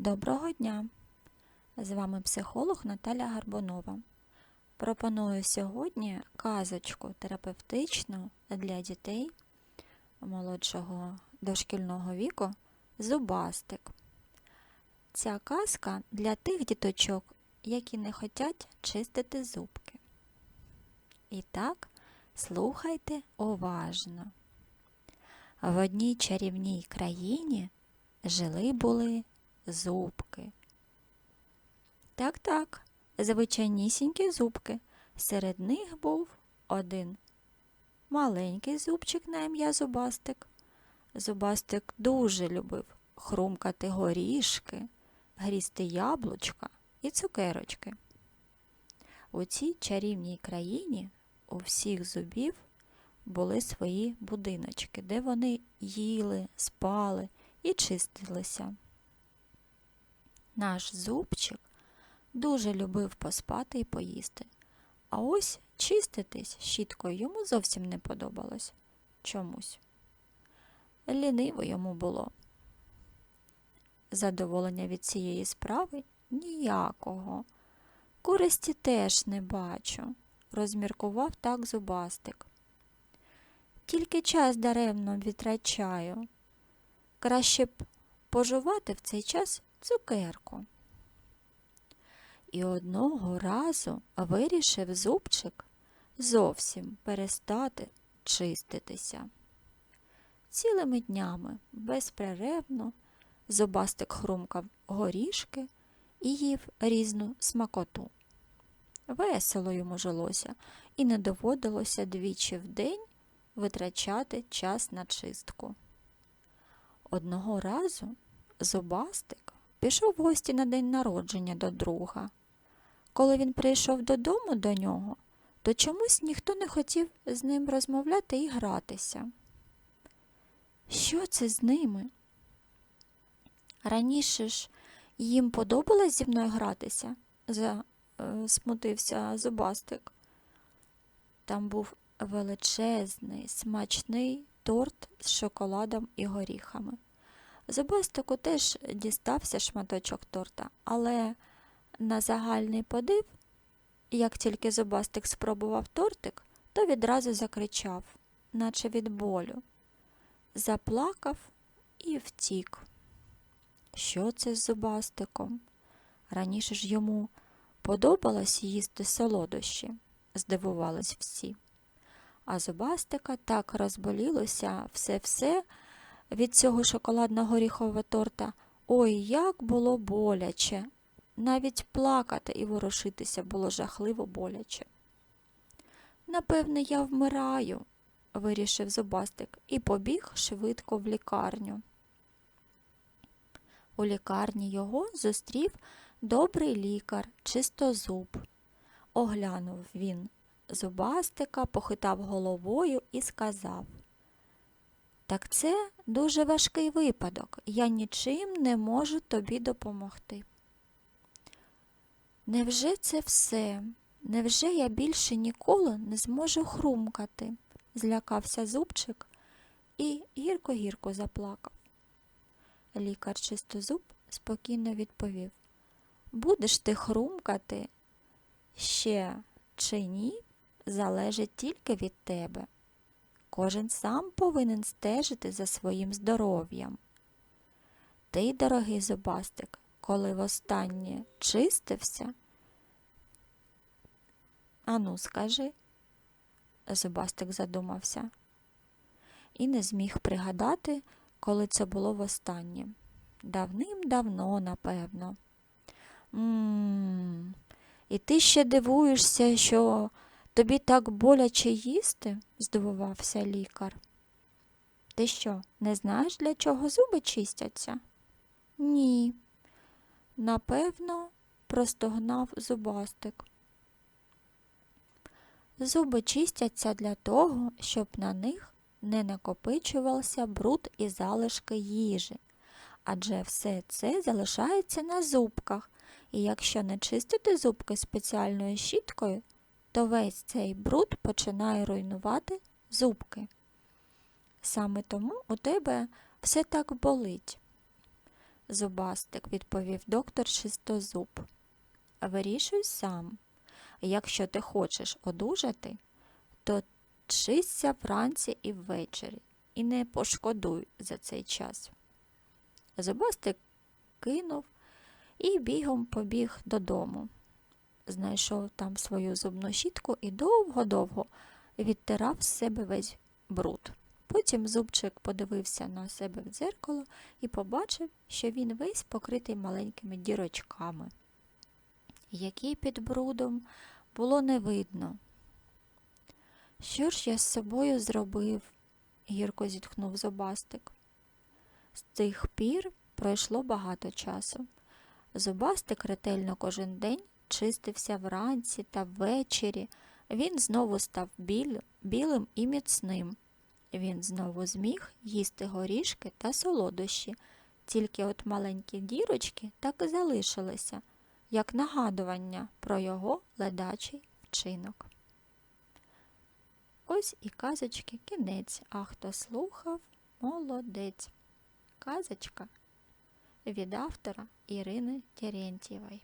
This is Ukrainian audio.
Доброго дня! З вами психолог Наталя Гарбунова. Пропоную сьогодні казочку терапевтичну для дітей молодшого дошкільного віку Зубастик. Ця казка для тих діточок, які не хочуть чистити зубки. І так, слухайте уважно. В одній чарівній країні жили були зубки. Так, так, звичайнісінькі зубки. Серед них був один маленький зубчик на ім'я Зубастик. Зубастик дуже любив хрумкати горішки, грізти яблучка і цукерочки. У цій чарівній країні у всіх зубів були свої будиночки, де вони їли, спали і чистилися. Наш зубчик дуже любив поспати і поїсти. А ось чиститись щіткою йому зовсім не подобалось чомусь. Ліниво йому було. Задоволення від цієї справи ніякого. Користі теж не бачу, розміркував так зубастик. Тільки час даремно відтрачаю. Краще б пожувати в цей час цукерку. І одного разу вирішив зубчик зовсім перестати чиститися. Цілими днями безперервно зубастик хрумкав горішки і їв різну смакоту. Весело йому жилося і не доводилося двічі в день витрачати час на чистку. Одного разу Зубастик пішов в гості на день народження до друга. Коли він прийшов додому до нього, то чомусь ніхто не хотів з ним розмовляти і гратися. Що це з ними? Раніше ж їм подобалось зі мною гратися, засмутився Зубастик. Там був величезний, смачний торт з шоколадом і горіхами. Зубастику теж дістався шматочок торта, але на загальний подив, як тільки зубастик спробував тортик, то відразу закричав, наче від болю, заплакав і втік. Що це з зубастиком? Раніше ж йому подобалось їсти солодощі, здивувались всі. А зубастика так розболілося все-все від цього шоколадно-горіхового торта. Ой, як було боляче. Навіть плакати і ворушитися було жахливо боляче. Напевне, я вмираю, вирішив зубастик і побіг швидко в лікарню. У лікарні його зустрів добрий лікар, чистозуб. Оглянув він зубастика, похитав головою і сказав так це дуже важкий випадок. Я нічим не можу тобі допомогти. Невже це все? Невже я більше ніколи не зможу хрумкати? злякався зубчик і гірко-гірко заплакав. Лікар чистозуб спокійно відповів Будеш ти хрумкати ще чи ні, залежить тільки від тебе. Кожен сам повинен стежити за своїм здоров'ям. Ти, дорогий зубастик, коли востаннє чистився? Ану, скажи, зубастик задумався і не зміг пригадати, коли це було востаннє. Давним-давно, напевно. М-м, і ти ще дивуєшся, що Тобі так боляче їсти? здивувався лікар. Ти що, не знаєш, для чого зуби чистяться? Ні. Напевно, простогнав зубастик. Зуби чистяться для того, щоб на них не накопичувався бруд і залишки їжі, адже все це залишається на зубках, і якщо не чистити зубки спеціальною щіткою, то весь цей бруд починає руйнувати зубки. Саме тому у тебе все так болить. Зубастик, відповів доктор Шистозуб. Вирішуй сам. Якщо ти хочеш одужати, то чися вранці і ввечері, і не пошкодуй за цей час. Зубастик кинув і бігом побіг додому. Знайшов там свою зубну щітку і довго-довго відтирав з себе весь бруд. Потім зубчик подивився на себе в дзеркало і побачив, що він весь покритий маленькими дірочками, які під брудом було не видно. Що ж я з собою зробив? гірко зітхнув зубастик. З тих пір пройшло багато часу. Зубастик ретельно кожен день чистився вранці та ввечері. Він знову став білим і міцним. Він знову зміг їсти горішки та солодощі, тільки от маленькі дірочки так і залишилися, як нагадування про його ледачий вчинок. Ось і казочки кінець, а хто слухав, молодець. Казочка від автора Ірини Терентьєвої.